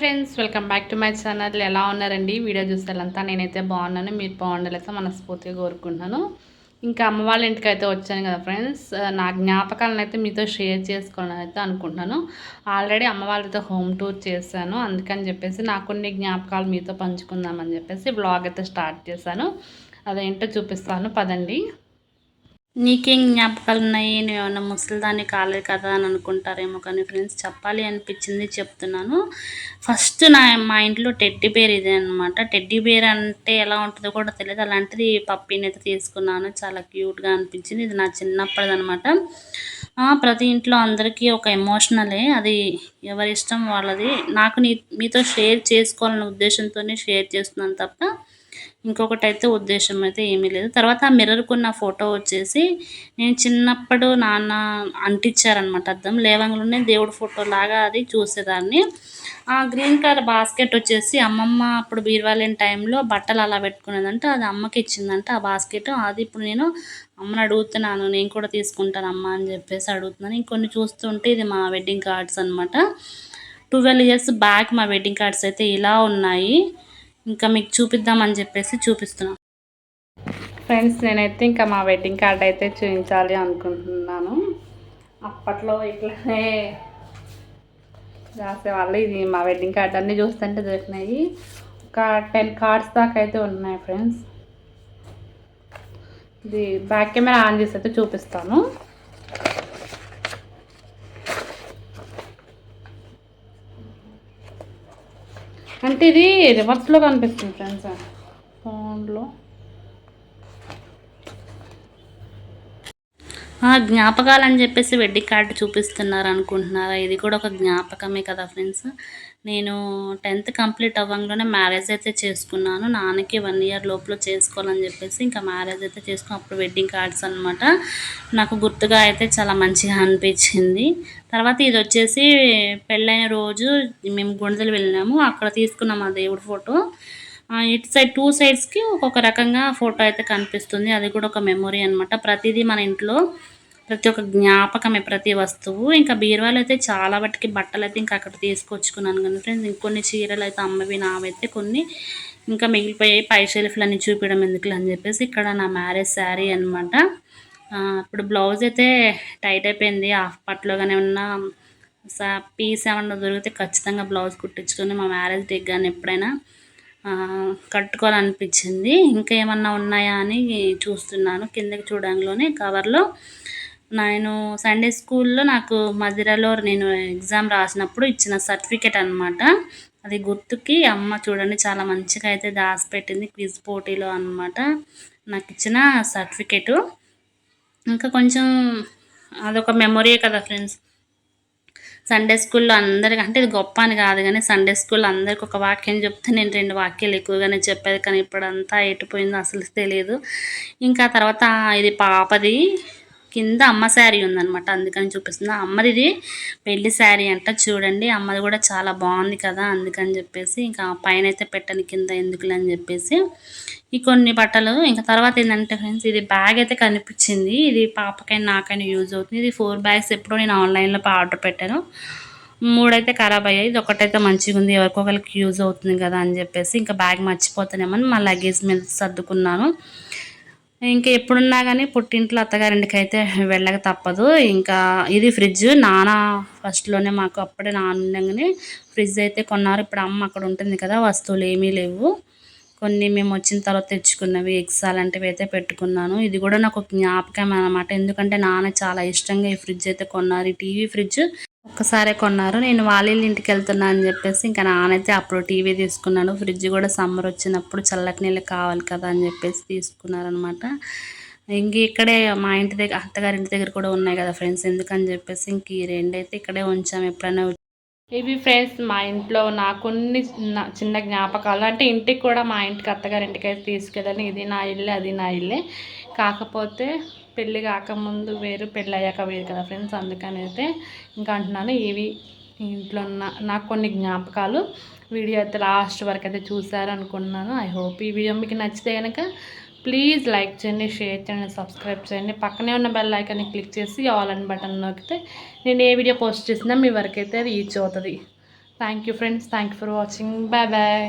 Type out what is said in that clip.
Friends welcome back to my channel. ఎలా ఉన్నారండి? Video చూసేలంతా నేనైతే బాగున్నాను. మీరు బాగుండాలైతే మనస్ఫూర్తిగా కోరుకుంటున్నాను. ఇంకా అమ్మ వాళ్ళ ఇంటికి అయితే వచ్చాను కదా ఫ్రెండ్స్. నా జ్ఞాపకాలను అయితే మీతో షేర్ చేసుకోవాలని అయితే అనుకుంటున్నాను. ఆల్రెడీ అమ్మ వాళ్ళతో హోమ్ టూర్ చేశాను. అందుకని చెప్పేసి నాకు కొన్ని జ్ఞాపకాలు మీతో పంచుకుందామని చెప్పేసి బ్లాగ్ అయితే స్టార్ట్ చేశాను. అదేంటో చూపిస్తాను. పదండి. నీకేం జ్ఞాపకాలు ఉన్నాయి నువ్వు ఏమన్నా ముసలిదాన్ని కాలేదు కదా అని అనుకుంటారేమో కానీ ఫ్రెండ్స్ చెప్పాలి అనిపించింది చెప్తున్నాను. ఫస్ట్ నా మా ఇంట్లో టెడ్డీ బేర్ ఇదే అనమాట టెడ్డీ బేర్ అంటే ఎలా ఉంటుందో కూడా తెలియదు. అలాంటిది పప్పీని అయితే తీసుకున్నాను. చాలా క్యూట్గా అనిపించింది. ఇది నా చిన్నప్పటిది అనమాట ప్రతి ఇంట్లో అందరికీ ఒక ఎమోషనలే. అది ఎవరి ఇష్టం వాళ్ళది. నాకు నీ మీతో షేర్ చేసుకోవాలనే ఉద్దేశంతోనే షేర్ చేస్తున్నాను తప్ప ఇంకొకటి అయితే ఉద్దేశం అయితే ఏమీ లేదు. తర్వాత ఆ మిర్రర్కున్న ఫోటో వచ్చేసి నేను చిన్నప్పుడు నాన్న అంటించారనమాట అర్థం లేవంగలోనే దేవుడు ఫోటో లాగా అది చూసేదాన్ని. ఆ గ్రీన్ కలర్ బాస్కెట్ వచ్చేసి అమ్మమ్మ అప్పుడు బీర్వాలేని టైంలో బట్టలు అలా పెట్టుకునేదంటే. అది అమ్మకి ఇచ్చిందంట ఆ బాస్కెట్. అది ఇప్పుడు నేను అమ్మని అడుగుతున్నాను నేను కూడా తీసుకుంటాను అమ్మ అని చెప్పేసి అడుగుతున్నాను. ఇంకొన్ని చూస్తుంటే ఇది మా వెడ్డింగ్ కార్డ్స్ అనమాట ట్వెల్వ్ ఇయర్స్ బ్యాక్ మా వెడ్డింగ్ కార్డ్స్ అయితే ఇలా ఉన్నాయి. ఇంకా మీకు చూపిద్దామని చెప్పేసి చూపిస్తున్నాను ఫ్రెండ్స్ నేనైతే ఇంకా మా వెడ్డింగ్ కార్డ్ అయితే చూపించాలి అనుకుంటున్నాను. అప్పట్లో ఇట్లానే రాసేవాళ్ళు. ఇది మా వెడ్డింగ్ కార్డ్ అన్నీ చూస్తుంటే దొరికినాయి. ఒక టెన్ కార్డ్స్ దాకా అయితే ఉన్నాయి ఫ్రెండ్స్. ఇది బ్యాక్ కెమెరా ఆన్ చేసి అయితే చూపిస్తాను. అంటే ఇది రివర్స్లో కనిపిస్తుంది ఫ్రెండ్స్ జ్ఞాపకాలు అని చెప్పేసి వెడ్డింగ్ కార్డు చూపిస్తున్నారు అనుకుంటున్నారా ఇది కూడా ఒక జ్ఞాపకమే కదా ఫ్రెండ్స్ నేను టెన్త్ కంప్లీట్ అవ్వంగానే మ్యారేజ్ అయితే చేసుకున్నాను. నాన్నకి వన్ ఇయర్ లోపల చేసుకోవాలని చెప్పేసి ఇంకా మ్యారేజ్ అయితే చేసుకుని అప్పుడు వెడ్డింగ్ కార్డ్స్ అనమాట నాకు గుర్తుగా అయితే చాలా మంచిగా అనిపించింది. తర్వాత ఇది వచ్చేసి పెళ్ళైన రోజు మేము గుండెలు వెళ్ళినాము. అక్కడ తీసుకున్నాము ఆ దేవుడి ఫోటో ఇటు సైడ్ టూ సైడ్స్కి ఒక్కొక్క రకంగా ఫోటో అయితే కనిపిస్తుంది. అది కూడా ఒక మెమొరీ అనమాట ప్రతిదీ మన ఇంట్లో ప్రతి ఒక్క జ్ఞాపకమే ప్రతి వస్తువు ఇంకా బీరువాలు అయితే చాలా వాటికి బట్టలు అయితే ఇంకా అక్కడ తీసుకొచ్చుకున్నాను కానీ ఫ్రెండ్స్. ఇంకొన్ని చీరలు అయితే అమ్మవి నావైతే కొన్ని ఇంకా మిగిలిపోయాయి పై షెల్ఫ్లన్నీ చూపించడం ఎందుకులు అని చెప్పేసి ఇక్కడ నా మ్యారేజ్ శారీ అనమాట ఇప్పుడు బ్లౌజ్ అయితే టైట్ అయిపోయింది. హాఫ్ పట్లోగానే ఉన్న పీస్ ఏమన్నా దొరికితే ఖచ్చితంగా బ్లౌజ్ కుట్టించుకొని మా మ్యారేజ్ డేకి కానీ ఎప్పుడైనా కట్టుకోవాలనిపించింది. ఇంకా ఏమన్నా ఉన్నాయా అని చూస్తున్నాను. కిందకి చూడంలోనే కవర్లో నేను సండే స్కూల్లో నాకు మధిరలో నేను ఎగ్జామ్ రాసినప్పుడు ఇచ్చిన సర్టిఫికెట్ అనమాట అది గుర్తుకి అమ్మ చూడండి చాలా మంచిగా అయితే దాచిపెట్టింది క్విజ్ పోటీలో అనమాట నాకు ఇచ్చిన సర్టిఫికేటు ఇంకా కొంచెం అదొక మెమొరీ కదా ఫ్రెండ్స్ సండే స్కూల్లో అందరికి అంటే ఇది గొప్ప అని కాదు కానీ సండే స్కూల్లో అందరికి ఒక వాక్యం చెప్తే నేను రెండు వాక్యాలు ఎక్కువగానే చెప్పేది కానీ ఇప్పుడంతా ఎటుపోయిందో అసలు తెలియదు. ఇంకా తర్వాత ఇది పాపది. కింద అమ్మ శారీ ఉందనమాట అందుకని చూపిస్తుంది అమ్మది పెళ్ళి శారీ అంట. చూడండి అమ్మది కూడా చాలా బాగుంది కదా అందుకని చెప్పేసి ఇంకా పైన అయితే పెట్టని కింద ఎందుకులే అని చెప్పేసి. ఈ కొన్ని బట్టలు ఇంకా తర్వాత ఏంటంటే ఫ్రెండ్స్ ఇది బ్యాగ్ అయితే కనిపించింది. ఇది పాపకైనా నాకైనా యూజ్ అవుతుంది. ఇది ఫోర్ బ్యాగ్స్ ఎప్పుడో నేను ఆన్లైన్లో ఆర్డర్ పెట్టాను. మూడైతే ఖరాబ్ అయ్యాయి. ఇది ఒకటైతే మంచిగా ఉంది. ఎవరికొకరికి యూజ్ అవుతుంది కదా అని చెప్పేసి ఇంకా బ్యాగ్ మర్చిపోతానేమని మా లగేజ్ మీద సర్దుకున్నాను. ఇంకా ఎప్పుడున్నా కానీ పుట్టింట్లో అత్తగారింటికి అయితే వెళ్ళక తప్పదు. ఇంకా ఇది ఫ్రిడ్జ్. నాన్న ఫస్ట్లోనే మాకు అప్పుడే నాన్న ఉండగానే ఫ్రిడ్జ్ అయితే కొన్నారు. ఇప్పుడు అమ్మ అక్కడ ఉంటుంది కదా వస్తువులు ఏమీ లేవు. కొన్ని మేము వచ్చిన తర్వాత తెచ్చుకున్నవి ఎగ్స్ అలాంటివి అయితే పెట్టుకున్నాను. ఇది కూడా నాకు జ్ఞాపకం అనమాట ఎందుకంటే నాన్న చాలా ఇష్టంగా ఈ ఫ్రిడ్జ్ అయితే కొన్నారు. ఈ టీవీ ఫ్రిడ్జ్ ఒక్కసారే కొన్నారు. నేను వాళ్ళ ఇంటికి వెళ్తున్నా అని చెప్పేసి ఇంకా నానైతే అప్పుడు టీవీ తీసుకున్నాను. ఫ్రిడ్జ్ కూడా సమ్మర్ వచ్చినప్పుడు చల్లటి నీళ్ళు కావాలి కదా అని చెప్పేసి తీసుకున్నారనమాట ఇంక ఇక్కడే మా ఇంటి దగ్గర అత్తగారి ఇంటి దగ్గర కూడా ఉన్నాయి కదా ఫ్రెండ్స్. ఎందుకని చెప్పేసి ఇంక ఈ రెండైతే ఇక్కడే ఉంచాము ఎప్పుడైనా ఇవి ఫ్రెండ్స్ మా ఇంట్లో నా కొన్ని చిన్న జ్ఞాపకాలు. అంటే ఇంటికి కూడా మా ఇంటికి అత్తగారి ఇంటికి అయితే తీసుకెళ్ళాను. ఇది నా ఇల్లే అది నా ఇల్లే. కాకపోతే పెళ్ళి కాకముందు వేరు పెళ్ళి అయ్యాక వేరు కదా ఫ్రెండ్స్ అందుకని అయితే ఇంకా అంటున్నాను. ఇవి ఇంట్లో ఉన్న నాకు కొన్ని జ్ఞాపకాలు. వీడియో అయితే లాస్ట్ వరకు అయితే చూసారనుకున్నాను ఐ హోప్ ఈ వీడియో మీకు నచ్చితే కనుక ప్లీజ్ లైక్ చేయండి షేర్ చేయండి సబ్స్క్రైబ్ చేయండి. పక్కనే ఉన్న బెల్ ఐకాన్ని క్లిక్ చేసి ఆల్ అని బటన్ నొక్కితే నేను ఏ వీడియో పోస్ట్ చేసినా మీ వరకు అయితే రీచ్ అవుతుంది. Thank you friends thank you for watching bye bye